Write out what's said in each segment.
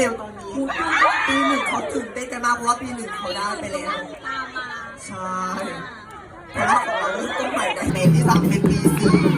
ร็วตอนนี้ปีหนึ่งเขาตื่นเต้นกันมากเพราะว่าปีหนึ่งเขาได้ไปแล้วใช่แต่ว่าของเริ่มต้นใหม่ในที่สามเป็นปีสี่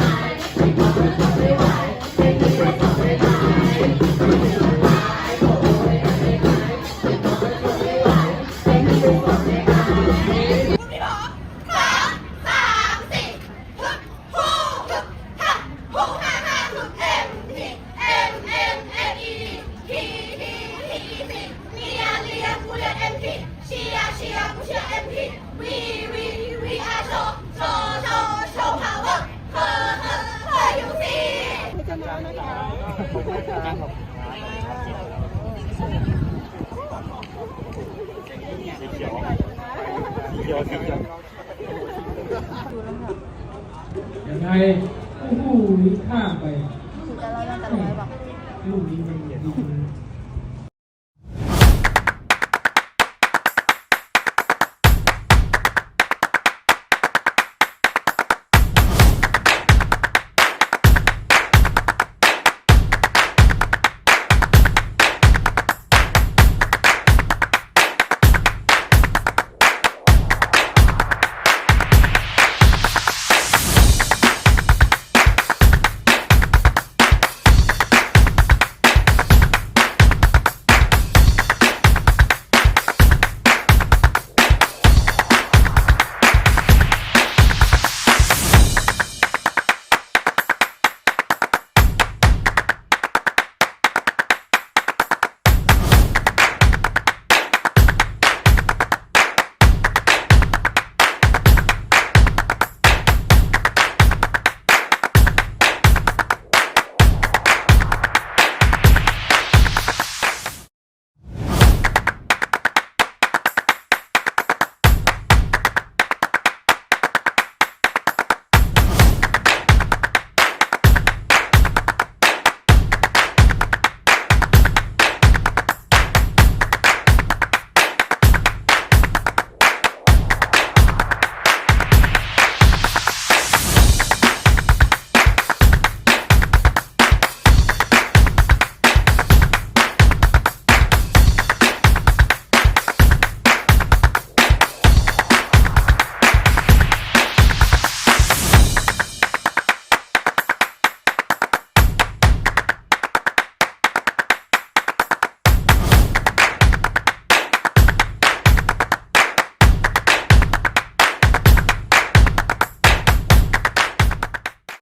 ยังไงผู้นี้ข้ามไปลูกนี้มันดี